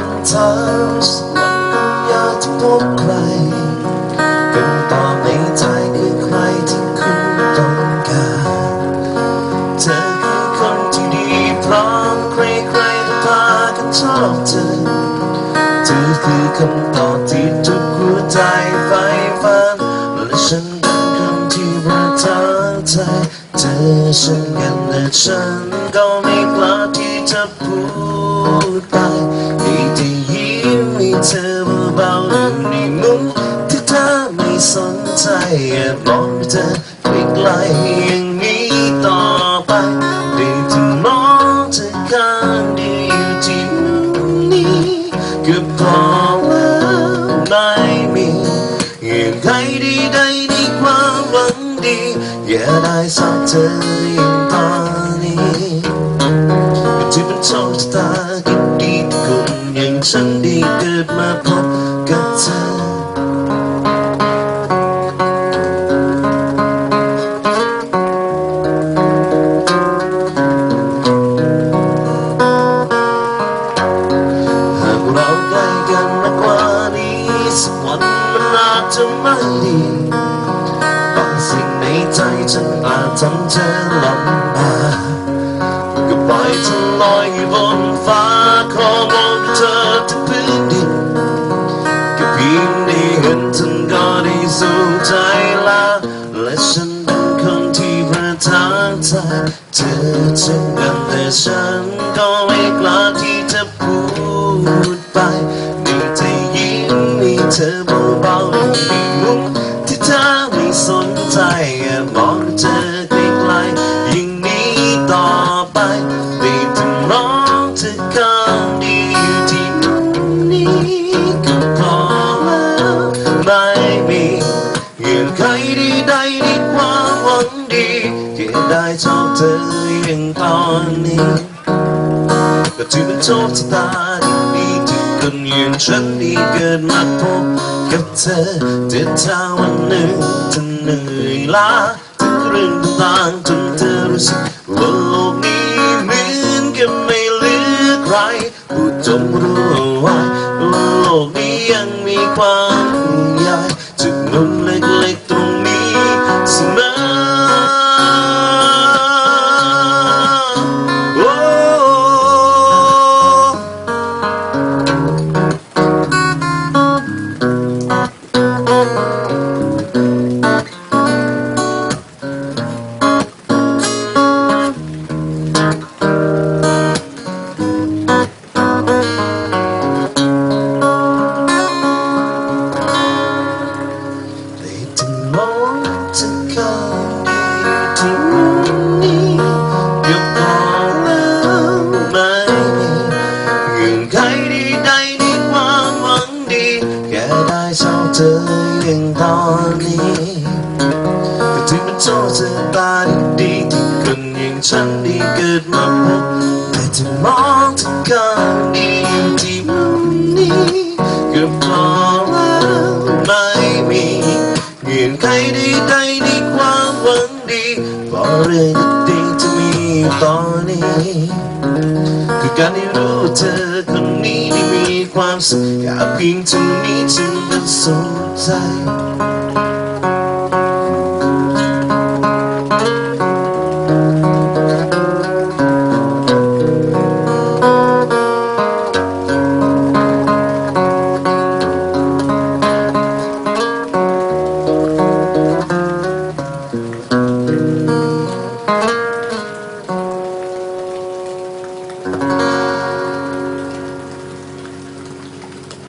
sometimes มันก็ยากจะพบใครเป็นตอบในใจคือใครที่คุณต้องการเธอคือคนที่ดีพร้อมใครใครก็พากันชอบเธอเธอคือคำตอบที่ทุกหัวใจไฟฝันและฉันเป็นคนที่ประทับใจเธอฉันกันและฉันก็ไม่พลาดที่ จะพูดไปมีแต่ยิ้มมีเธอเบาๆอยู่ในมุมที่เธอไม่สนใจแอบมองเธอไกลๆอย่างนี้ต่อไปได้แต่มองเธอข้างเดียวที่นี้ก็พอแล้วไม่มีเงื่อนไขใดๆในความหวังดีอย่าได้สอบเธอ ที่เป็นโชคชะตาที่ดีที่คนอย่างฉันได้เกิดมาพบกับเธอหากเราได้กันมากกว่านี้สักวันมันอาจจะไม่ดีบางสิ่งในใจฉันอาจทำเธอลำบาก ก็ปล่อยอยู่บนฟ้าขอมองเธอที่พื้นดินก็เพียงได้เห็นเธอก็ได้สู้ใจละและฉันเป็นคนที่ประทับใจเธอเช่นกันแต่ฉันก็ไม่กล้าที่จะพูดไปมีแต่ยิ้มมีเธอ ไม่มีเงื่อนไขใดๆในความหวังดีแค่ได้ชอบเธออย่างตอนนี้ก็ถือเป็นโชคชะตาที่ดีที่คนอย่างฉันได้เกิดมาพบกับเธอแต่ถ้าวันหนึ่งเธอเหนื่อยล้าถึงเรื่องต่างจนเธอรู้สึกว่าโลกนี้เหมือนกับไม่เหลือใครผู้จงรู้เอาไว้ว่าโลกนี้ยังมีความ ธออย่างตอนนี้ก็ถือเป็นโชคชะตาดีที่คนอย่างฉันได้เกิดมาพบแต่จะมองเธอข้างดียวที่มุมนี้ก็พอแล้วไม่มีเงื่อนไขใด เรื่องดีๆที่มีตอนนี้คือการได้รู้เธอคนนี้ได้มีความสุขแค่เพียงเท่านี้ฉันก็สุขใจ